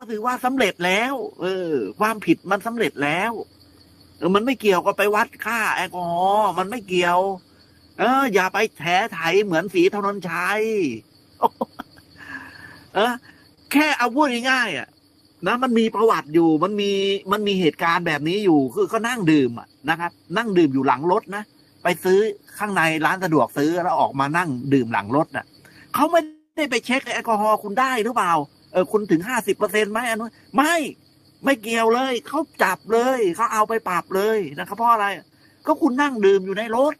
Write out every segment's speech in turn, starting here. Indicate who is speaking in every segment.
Speaker 1: ็ถือว่าสำเร็จแล้ว เออ ความผิดมันสำเร็จแล้วเออมันไม่เกี่ยวกับไปวัดค่า แอลกอฮอล์มันไม่เกี่ยว เออ อย่าไปแถไถเหมือนสีธนนชัยเออแค่เอาพูดง่ายๆอะนะมันมีประวัติอยู่ มันมีมันมีเหตุการณ์แบบนี้อยู่ คือก็นั่งดื่มนะครับ นั่งดื่มอยู่หลังรถนะไปซื้อข้างในร้านสะดวกซื้อแล้วออกมานั่งดื่มหลังรถน่ะเขาไม่ได้ไปเช็คแอลกอฮอล์คุณได้หรือเปล่า เออคุณถึงห้าสิบเปอร์เซ็นต์ไหมอันนู้นไม่ไม่เกี่ยวเลย เขาจับเลยเขาเอาไปปรับเลยนะครับเพราะอะไร ก็คุณนั่งดื่มอยู่ในรถ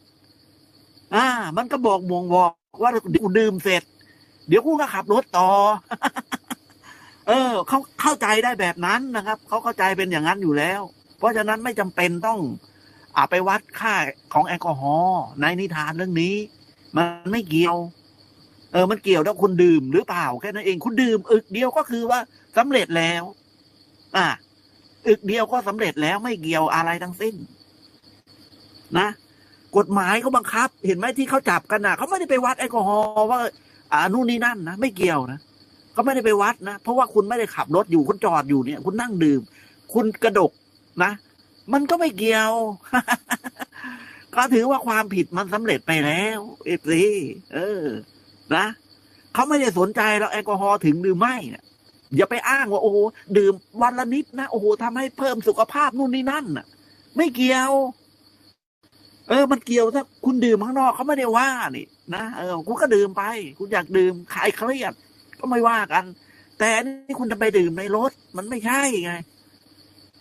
Speaker 1: อ่า มันก็บอกบ่งบอกว่าเดี๋ยวดื่มเสร็จ เดี๋ยวกูก็ขับรถต่อ เออเขาเข้าใจได้แบบนั้นนะครับเขาเข้าใจเป็นอย่างนั้นอยู่แล้ว เพราะฉะนั้นไม่จำเป็นต้องอาไปวัดค่าของแอลกอฮอล์ในนิทานเรื่องนี้ มันไม่เกี่ยว เออมันเกี่ยวถ้าคุณดื่มหรือเปล่าแค่นั้นเองคุณดื่มอึกเดียวก็คือว่าสำเร็จแล้ว อะอึกเดียวก็สำเร็จแล้วไม่เกี่ยวอะไรทั้งสิ้น นะกฎหมายเขาบังคับ เห็นไหมที่เขาจับกันนะเขาไม่ได้ไปวัดแอลกอฮอล์ว่าอ่านู่นนี่นั่นนะไม่เกี่ยวนะเขาไม่ได้ไปวัดนะเพราะว่าคุณไม่ได้ขับรถอยู่คุณจอดอยู่เนี่ย คุณนั่งดื่ม คุณกระดกนะมันก็ไม่เกี่ยว ก็ถือว่าความผิดมันสำเร็จไปแล้วเอฟซีเออ นะเขาไม่ได้สนใจแล้วแอลกอฮอล์ถึงหรือไม่นะอย่าไปอ้างว่าโอ้โหดื่มวันละนิดนะโอ้โหทำให้เพิ่มสุขภาพนู่นนี่นั่นน่ะ ไม่เกี่ยว เออ มันเกี่ยวถ้าคุณดื่มข้างนอกเขาไม่ได้ว่านี่นะเออคุณก็ดื่มไป คุณอยากดื่มขายเครียดก็ไม่ว่ากัน แต่นี่คุณจะไปดื่มในรถ มันไม่ใช่ไง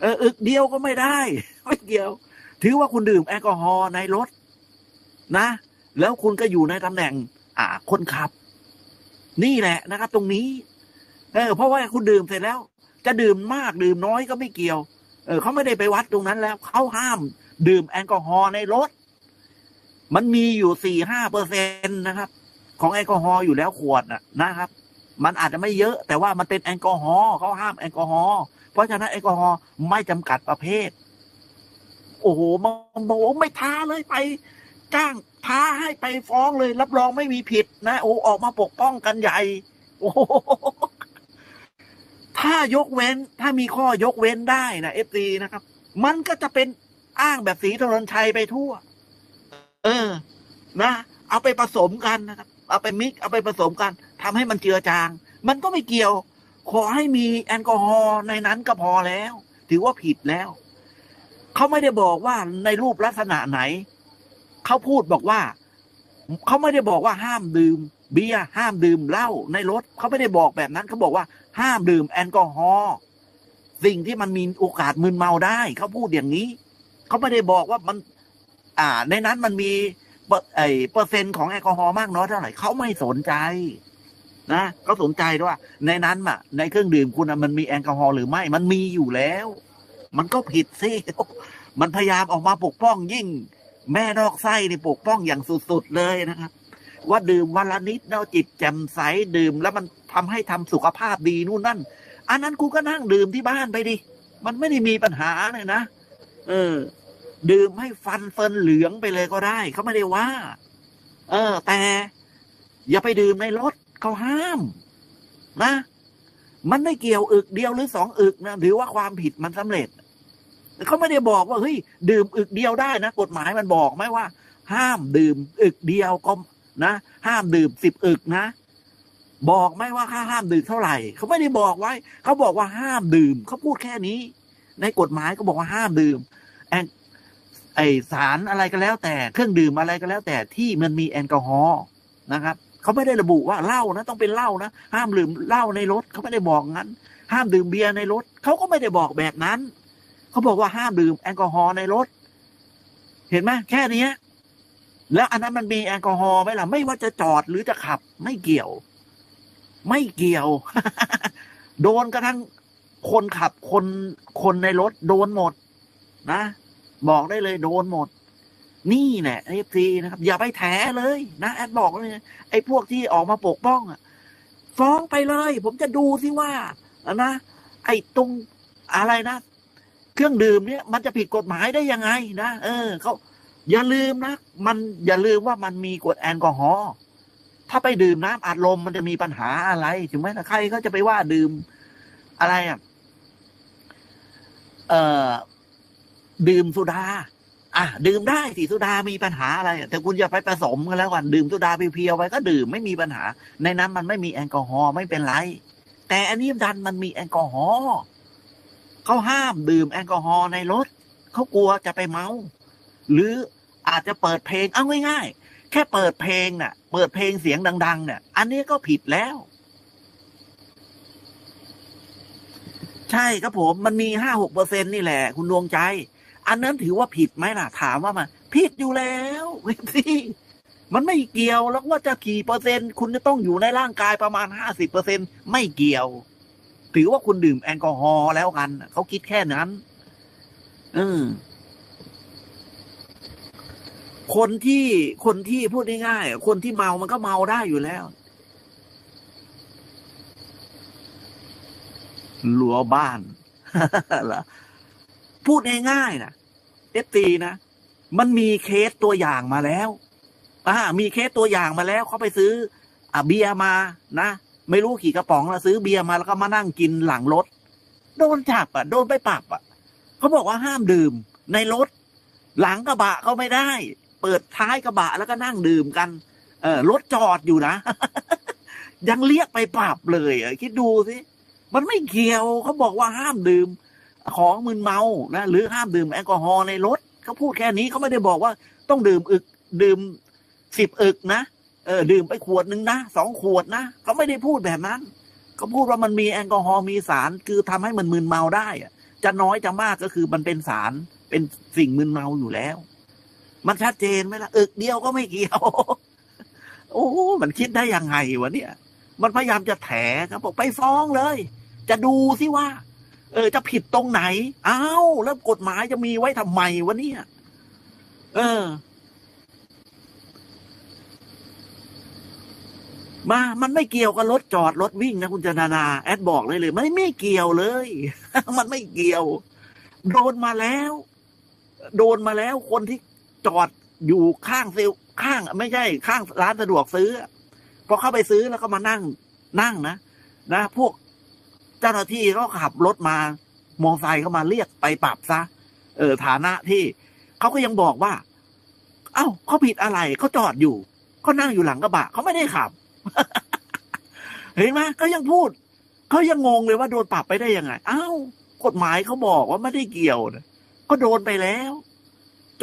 Speaker 1: เอออึกเดียวก็ไม่ได้ไม่เกี่ยว ถือว่าคุณดื่มแอลกอฮอล์ในรถ นะ แล้วคุณก็อยู่ในตำแหน่ง อ่า คนขับ นี่แหละนะครับ ตรงนี้ เออ เพราะว่าคุณดื่มเสร็จแล้ว จะดื่มมากดื่มน้อยก็ไม่เกี่ยว เออเขาไม่ได้ไปวัดตรงนั้นแล้วเขาห้าม ดื่มแอลกอฮอล์ในรถ มันมีอยู่สี่ห้าเปอร์เซ็นตนะครับ ของแอลกอฮอล์อยู่แล้วขวดนะครับ มันอาจจะไม่เยอะ แต่ว่ามันเป็นแอลกอฮอล์เขาห้ามแอลกอฮอล์เพราะฉะนั้นแอลกอฮอล์ไม่จำกัดประเภท โอ้โหมันบอกไม่ท้าเลยไป จ้างท้าให้ไปฟ้องเลย รับรองไม่มีผิดนะ โอ้ออกมาปกป้องกันใหญ่โอ้โหถ้ายกเว้นถ้ามีข้อยกเว้นได้นะเอฟซีนะครับ มันก็จะเป็นอ้างแบบสีธนนชัยไปทั่ว เออ นะ เอาไปผสมกันนะครับ เอาไปมิกเอาไปผสมกันทำให้มันเจือจาง มันก็ไม่เกี่ยว ขอให้มีแอลกอฮอล์ในนั้นก็พอแล้ว ถือว่าผิดแล้ว เขาไม่ได้บอกว่าในรูปลักษณะไหน เขาพูดบอกว่าเขาไม่ได้บอกว่าห้ามดื่ม เบียร์ห้ามดื่มเหล้าในรถเขาไม่ได้บอกแบบนั้นเขาบอกว่าห้ามดื่มแอลกอฮอล์สิ่งที่มันมีโอกาสมึนเมาได้เขาพูดอย่างนี้เขาไม่ได้บอกว่ามัน อ่า ในนั้นมันมีเปอร์ไอเปอร์เซ็นต์ของแอลกอฮอล์มากน้อยเท่าไหร่เขาไม่สนใจ นะเขาสนใจว่า ในนั้นอะ ในเครื่องดื่มคุณอะมันมีแอลกอฮอล์หรือไม่ มันมีอยู่แล้ว มันก็ผิดสิมันพยายามออกมาปกป้องยิ่ง แม่นอกไส้นี่ปกป้องอย่างสุดๆเลยนะครับ ว่าดื่มวันละนิดแล้วจิตแจ่มใสดื่ม แล้วมันทำให้ทำสุขภาพดีนู่นนั่น อันนั้นกูก็นั่งดื่มที่บ้านไปดิ มันไม่ได้มีปัญหาเลยนะ เออ ดื่มให้ฟันเฟินเหลืองไปเลยก็ได้เขาไม่ได้ว่า เออ แต่ อย่าไปดื่มในรถเขาห้าม นะ มันไม่เกี่ยวอึกเดียวหรือสองอึกนะหรือว่าความผิดมันสำเร็จ เขาไม่ได้บอกว่าเฮ้ยดื่มอึกเดียวได้นะ กฎหมายมันบอกไหมว่า ห้ามดื่มอึกเดียวก็นะห้ามดื่มสิบอึกนะ บอกไหมว่าค่าห้ามดื่มเท่าไหร่เขาไม่ได้บอกไว้เขาบอกว่าห้ามดื่มเขาพูดแค่นี้ ในกฎหมายก็บอกว่าห้ามดื่มแอนไอสารอะไรก็แล้ว แต่เครื่องดื่มอะไรก็แล้ว แต่ที่มันมีแอลกอฮอล์นะครับเขาไม่ได้ระบุว่าเหล้านะ ต้องเป็นเหล้านะห้ามดื่มเหล้าในรถเขาไม่ได้บอกงั้น ห้ามดื่มเบียร์ในรถเขาก็ไม่ได้บอกแบบนั้น เขาบอกว่าห้ามดื่มแอลกอฮอล์ในรถ เห็นไหมแค่นี้แล้วอันนั้นมันมีแอลกอฮอล์ไหมล่ะ ไม่ว่าจะจอดหรือจะขับ ไม่เกี่ยว ไม่เกี่ยว โดนกระทั่งคนขับคนคนในรถ โดนหมด นะ บอกได้เลย โดนหมด นี่แหละเอฟซีนะครับ อย่าไปแถเลย นะแอดบอกเลยไอ้พวกที่ออกมาปกป้องอะฟ้องไปเลย ผมจะดูสิว่านะไอ้ตรงอะไรนะ เครื่องดื่มเนี่ยมันจะผิดกฎหมายได้ยังไงนะเออเขาอย่าลืมนะมันอย่าลืมว่ามันมีกฎแอลกอฮอล์ถ้าไปดื่มน้ำอัดลมมันจะมีปัญหาอะไรถูกไหมใครเขาจะไปว่าดื่มอะไรอะเอ่อดื่มสุดา อะ ดื่มได้สิสุดามีปัญหาอะไร แต่คุณอย่าไปผสมกันแล้วกันดื่มสุดาเพียวๆไว้ก็ดื่มไม่มีปัญหา ในนั้นมันไม่มีแอลกอฮอล์ไม่เป็นไร แต่อันนี้ดันมันมีแอลกอฮอล์ เขาห้ามดื่มแอลกอฮอล์ในรถเขากลัวจะไปเมา หรืออาจจะเปิดเพลงเอาง่ายๆ แค่เปิดเพลงน่ะ เปิดเพลงเสียงดัง ๆ เนี่ย อันนี้ก็ผิดแล้ว ใช่ครับผม มันมีห้าหกเปอร์เซ็นนี่แหละ คุณดวงใจ อันนั้นถือว่าผิดไหมล่ะ ถามว่ามันผิดอยู่แล้วพี่มันไม่เกี่ยวแล้วว่าจะกี่เปอร์เซ็นต์ คุณจะต้องอยู่ในร่างกายประมาณห้าสิบเปอร์เซ็นไม่เกี่ยว ถือว่าคุณดื่มแอลกอฮอล์แล้วกันเขาคิดแค่นั้นอืมคนที่คนที่พูดง่ายๆคนที่เมามันก็เมาได้อยู่แล้วรั้วบ้านเหรอพูดง่ายๆนะเอฟตีนะมันมีเคสตัวอย่างมาแล้วอ่ามีเคสตัวอย่างมาแล้วเขาไปซื้ออะเบียร์มานะ ไม่รู้กี่กระป๋องแล้วซื้อเบียร์มาแล้วก็มานั่งกินหลังรถ โดนจับอะ โดนไปปรับอะเขาบอกว่าห้ามดื่มในรถ หลังกระบะก็ไม่ได้ เปิดท้ายกระบะแล้วก็นั่งดื่มกัน เออรถจอดอยู่นะ ยังเรียกไปปรับเลยอะคิดดูสิมันไม่เกี่ยวเขาบอกว่าห้ามดื่ม ของมึนเมานะหรือห้ามดื่มแอลกอฮอล์ในรถเขาพูดแค่นี้เขาไม่ได้บอกว่าต้องดื่มอึกดื่มสิบอึกนะ เออดื่มไปขวดหนึ่งนะสองขวดนะเขาไม่ได้พูดแบบนั้นเขาพูดว่ามันมีแอลกอฮอล์มีสาร คือทำให้มันมึนเมาได้อะจะน้อยจะมากก็คือมันเป็นสารเป็นสิ่งมึนเมาอยู่แล้ว มันชัดเจนไหมล่ะอึกเดียวก็ไม่เกี่ยว โอ้มันคิดได้ยังไงวะเนี่ย มันพยายามจะแถครับบอกไปฟ้องเลย จะดูสิว่า เออ จะผิดตรงไหน อ้าวแล้วกฎหมายจะมีไว้ทำไมวะเนี่ย เออ มามันไม่เกี่ยวกับรถจอดรถวิ่งนะคุณจนานาแอดบอกเลยเลยมันไม่เกี่ยวเลย มันไม่เกี่ยว โดนมาแล้ว โดนมาแล้วคนที่จอดอยู่ข้างเซลข้าง ไม่ใช่ข้างร้านสะดวกซื้อพอเข้าไปซื้อแล้วก็มานั่ง นั่งนะนะพวกเจ้าหน้าที่ก็ขับรถมามองไซค์เข้ามาเรียกไปปรับซะเออฐานะที่เขาก็ยังบอกว่า เอ้าเขาผิดอะไรเขาจอดอยู่เขานั่งอยู่หลังกระบะเขาไม่ได้ขับ เห็นไหมก็ยังพูดเขายังงงเลยว่าโดนปรับไปได้ยังไงอ้าวกฎหมายเขาบอกว่าไม่ได้เกี่ยวนะก็โดนไปแล้ว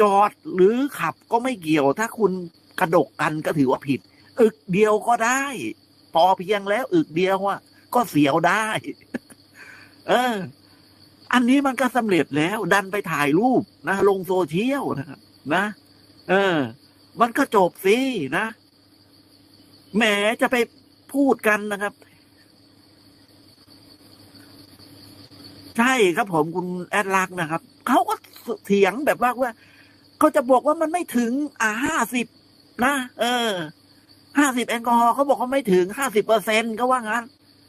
Speaker 1: จอดหรือขับก็ไม่เกี่ยว ถ้าคุณกระดกกันก็ถือว่าผิด อึกเดียวก็ได้ พอเพียงแล้ว อึกเดียวว่าก็เสียวได้ เออ อันนี้มันก็สำเร็จแล้ว ดันไปถ่ายรูปนะ ลงโซเชียลนะครับนะ เออ มันก็จบสินะ แหมจะไปพูดกันนะครับ ใช่ครับผมคุณแอดลักนะครับเขาก็เถียงแบบว่าว่าเขาจะบอกว่ามันไม่ถึง อ่าห้าสิบนะเออห้าสิบแอลกอฮอล์เขาบอกเขาไม่ถึงห้าสิบเปอร์เซ็นต์ก็ว่างั้น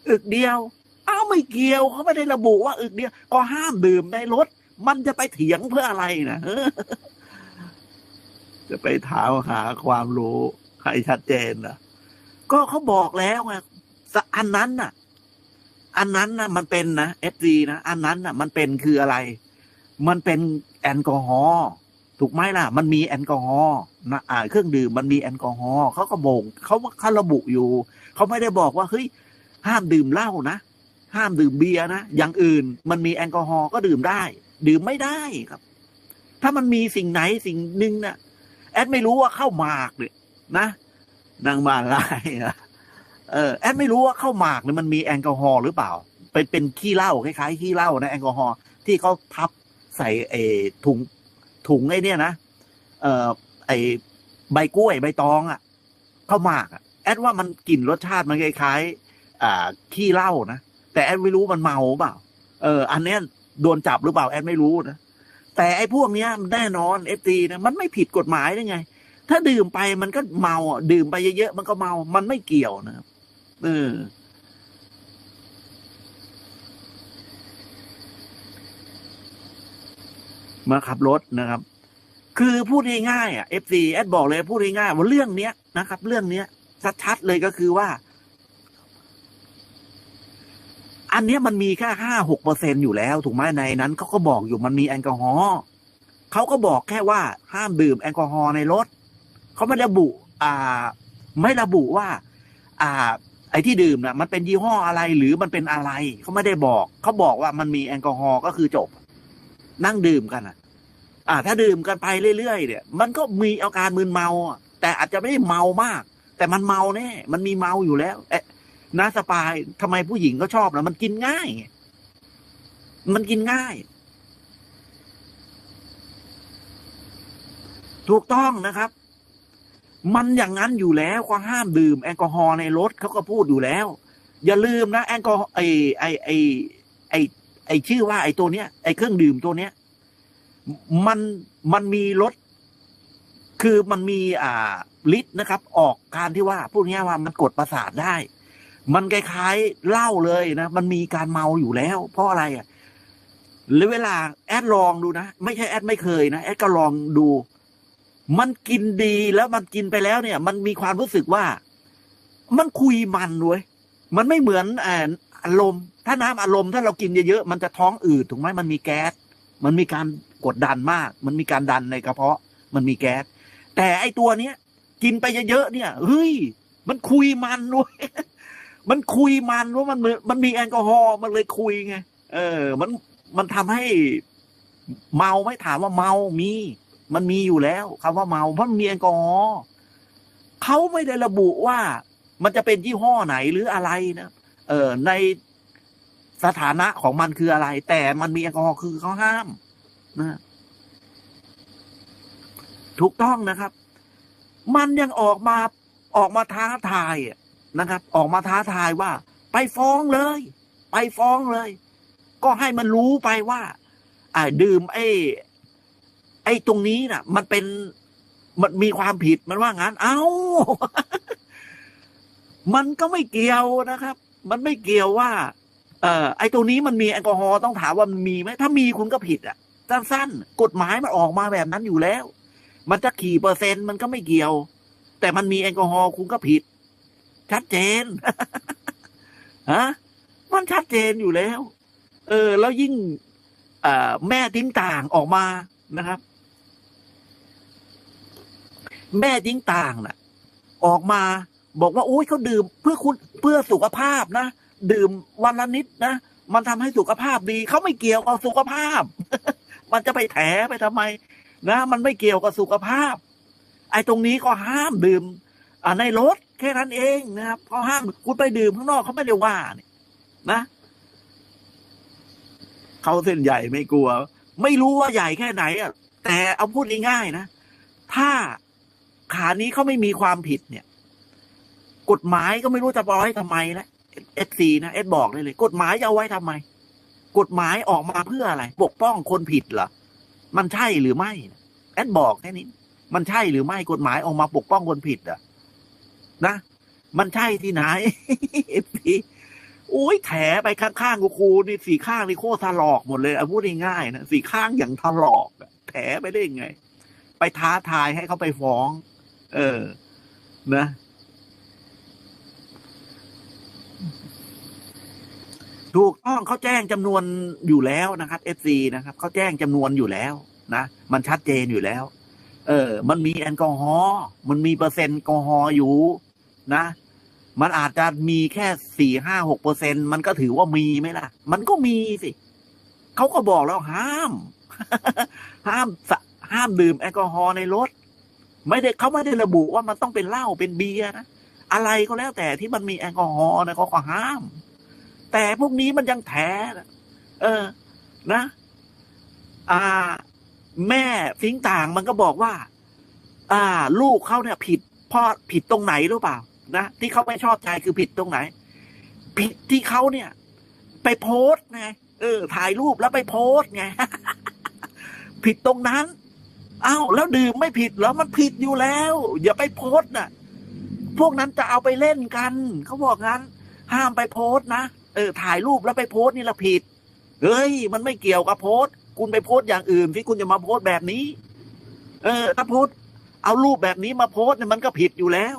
Speaker 1: อึกเดียว เอ้าไม่เกี่ยวเขาไม่ได้ระบุว่าอึกเดียว ก็ห้ามดื่มในรถ มันจะไปเถียงเพื่ออะไรนะจะไปถามหาความรู้ใครชัดเจนนะ ก็เขาบอกแล้วไงสะอันนั้นน่ะ อันนั้นน่ะ มันเป็นนะเอฟซีนะอันนั้นน่ะ มันเป็นคืออะไร มันเป็นแอลกอฮอล์ถูกไหมล่ะ มันมีแอลกอฮอล์นะอ่าเครื่องดื่มมันมีแอลกอฮอล์เขาก็บ่งเขาเขาระบุอยู่เขาไม่ได้บอกว่าเฮ้ยห้ามดื่มเหล้านะห้ามดื่มเบียร์นะอย่างอื่น มันมีแอลกอฮอล์ก็ดื่มได้ ดื่มไม่ได้ครับ ถ้ามันมีสิ่งไหนสิ่งหนึ่งน่ะแอดไม่รู้ว่าเข้าหมากเนี่ยนะ นางมาลายเออแอดไม่รู้ว่าเข้าหมากเนี่ยมันมีแอลกอฮอล์หรือเปล่า เป็นเป็นขี้เหล้าคล้ายๆขี้เหล้านะแอลกอฮอล์ที่เขาทับใส่เออถุงถุงไอ้นี่นะเอ่อไอใบกล้วยใบตองอะ่ะเข้าหมากอะแอดว่ามันกลิ่นรสชาติมันคล้ายๆอ่าขี้เหล้านะแต่แอดไม่รู้มันเมาเปล่า เออ อันเนี้ยโดนจับหรือเปล่าแอดไม่รู้นะแต่ไอ้พวกเนี้ยแน่นอนเอฟตีนะมันไม่ผิดกฎหมายได้ไง ถ้าดื่มไปมันก็เมาอะดื่มไปเยอะๆมันก็เมา มันไม่เกี่ยวนะครับเออมาขับรถนะครับ คือพูดง่ายๆอะเอฟซีแอดบอกเลยพูดง่ายๆว่าเรื่องเนี้ยนะครับ เรื่องเนี้ยชัดๆเลยก็คือว่าออันเนี้ยมันมีแค่ห้าหกเปอร์เซ็นอยู่แล้ว ถูกไหมในนั้นเขาก็บอกอยู่มันมีแอลกอฮอล์เขาก็บอกแค่ว่าห้ามดื่มแอลกอฮอล์ในรถ เขาไม่ระบุอ่าไม่ระบุว่า อ่า ไอ้ที่ดื่มนะมันเป็นยี่ห้ออะไรหรือมันเป็นอะไรเขาไม่ได้บอกเขาบอกว่ามันมีแอลกอฮอล์ก็คือจบ นั่งดื่มกันอะ อ่า ถ้าดื่มกันไปเรื่อยๆเนี่ย มันก็มีอาการมึนเมา แต่อาจจะไม่ได้เมามาก แต่มันเมาแน่มันมีเมาอยู่แล้ว เอ๊ะน้าสปายทำไมผู้หญิงก็ชอบนะมันกินง่ายมันกินง่าย ถูกต้องนะครับ มันอย่างนั้นอยู่แล้วก็ห้ามดื่ม แอลกอฮอล์ในรถเขาก็พูดอยู่แล้ว อย่าลืมนะ แอลกอฮอล์ไอไอไอไอไอชื่อว่าไอตัวเนี้ยไอเครื่องดื่มตัวเนี้ย มันมันมีรสคือมันมีอ่าฤทธิ์นะครับ ออกการที่ว่าพูดง่ายว่ามันกดประสาทได้ มันคล้ายๆเหล้าเลยนะมันมีการเมาอยู่แล้ว เพราะอะไรอะหรือเวลาแอดลองดูนะ ไม่ใช่แอดไม่เคยนะ แอดก็ลองดู มันกินดีแล้วมันกินไปแล้วเนี่ย มันมีความรู้สึกว่า มันคุยมันเว้ยมันไม่เหมือนอารมณ์ ถ้าน้ำอารมณ์ถ้าเรากินเยอะๆมันจะท้องอืดถูกไหมมันมีแก๊สมันมีการกดดันมาก มันมีการดันในกระเพาะ มันมีแก๊สแต่ไอตัวเนี้ย กินไปเยอะๆเนี่ยเฮ้ยมันคุยมันเว้ยมันคุยมันว่ามันมันมีแอลกอฮอล์มันเลยคุยไงเออ มันมันทำให้เมาไม่ถามว่าเมามี มันมีอยู่แล้วคำว่าเมาเพราะมันมีแอลกอฮอล์เขาไม่ได้ระบุว่ามันจะเป็นยี่ห้อไหนหรืออะไรนะเออในสถานะของมันคืออะไร แต่มันมีแอลกอฮอล์คือเขาห้ามนะถูกต้องนะครับ มันยังออกมาออกมาท้าทายนะครับ ออกมาท้าทายว่า ไปฟ้องเลย ไปฟ้องเลย ก็ให้มันรู้ไปว่า อ่าดื่มไอ้ อ้ตรงนี้น่ะ มันเป็นมันมีความผิดมันว่างั้น เอ้า มันก็ไม่เกี่ยวนะครับ มันไม่เกี่ยวว่า เอ่อ ไอ้ตรงนี้มันมีแอลกอฮอล์ต้องถามว่ามันมีไหมถ้ามีคุณก็ผิดอะสั้นๆกฎหมายมันออกมาแบบนั้นอยู่แล้ว มันจะขี่เปอร์เซ็นต์มันก็ไม่เกี่ยว แต่มันมีแอลกอฮอล์คุณก็ผิด ชัดเจนฮะมันชัดเจนอยู่แล้ว เออ แล้วยิ่งอ่อแม่ทิ้งต่างออกมานะครับ แม่ทิ้งต่างน่ะ ออกมาบอกว่าโอ้ยเขาดื่มเพื่อคุณเพื่อสุขภาพนะ ดื่มวันละนิดนะ มันทำให้สุขภาพดี เขาไม่เกี่ยวกับสุขภาพ มันจะไปแถไปทำไม นะ มันไม่เกี่ยวกับสุขภาพ ไอ้ตรงนี้ก็ห้ามดื่มในรถแค่นั้นเองนะครับเขาห้ามคุณไปดื่มข้างนอกเขาไม่ได้ว่าเนี่ยนะเขาเส้นใหญ่ไม่กลัว ไม่รู้ว่าใหญ่แค่ไหนอะแต่เอาพูดง่ายๆนะ ถ้า ขานี้เขาไม่มีความผิดเนี่ย กฎหมายก็ไม่รู้จะเอาไว้ทำไมแล้วเอสซีนะเอสบอกเลยเลย กฎหมายจะเอาไว้ทำไม กฎหมายออกมาเพื่ออะไร ปกป้องคนผิดเหรอมันใช่หรือไม่แอดบอกแค่นี้ มันใช่หรือไม่กฎหมายออกมาปกป้องคนผิดอะ นะ มันใช่ที่ไหนเอฟซีโอ้ยแถไปข้างๆกูครูนี่สี่ข้างนี่โคตรถลอกหมดเลยเอาพูดง่ายๆนะสี่ข้างอย่างถลอกอะแถไปได้ยังไง ไปท้าทายให้เขาไปฟ้อง เออ นะถูกต้องเขาแจ้งจำนวนอยู่แล้วนะครับ FC นะครับเขาแจ้งจำนวนอยู่แล้ว นะมันชัดเจนอยู่แล้ว เออ มันมีแอลกอฮอล์มันมีเปอร์เซ็นต์แอลกอฮอล์อยู่ นะ มันอาจจะมีแค่สี่ห้าหกเปอร์เซ็นมันก็ถือว่ามีไหมล่ะ มันก็มีสิเขาก็บอกแล้วห้าม ห้ามสะห้ามดื่มแอลกอฮอล์ในรถ ไม่ได้เขาไม่ได้ระบุว่ามันต้องเป็นเหล้าเป็นเบียร์นะอะไรก็แล้วแต่ที่มันมีแอลกอฮอล์นะเขาก็ห้าม แต่พวกนี้มันยังแถนะเออ นะ อ่า แม่ทิ้งต่างมันก็บอกว่า อ่า ลูกเขาเนี่ยผิดพ่อผิดตรงไหนหรือเปล่า นะที่เขาไม่ชอบใจคือผิดตรงไหน ผิดที่เขาเนี่ย ไปโพสต์ไงเออ ถ่ายรูปแล้วไปโพสต์ไงผิดตรงนั้น อ้าวแล้วดื่มไม่ผิดเหรอมันผิดอยู่แล้ว อย่าไปโพสต์น่ะ พวกนั้นจะเอาไปเล่นกันเขาบอกงั้น ห้ามไปโพสต์นะเออ ถ่ายรูปแล้วไปโพสต์นี่ละผิดเฮ้ย มันไม่เกี่ยวกับโพสต์คุณไปโพสต์อย่างอื่นที่คุณจะมาโพสต์แบบนี้ เออ ถ้าโพสต์เอารูปแบบนี้มาโพสต์เนี่ยมันก็ผิดอยู่แล้ว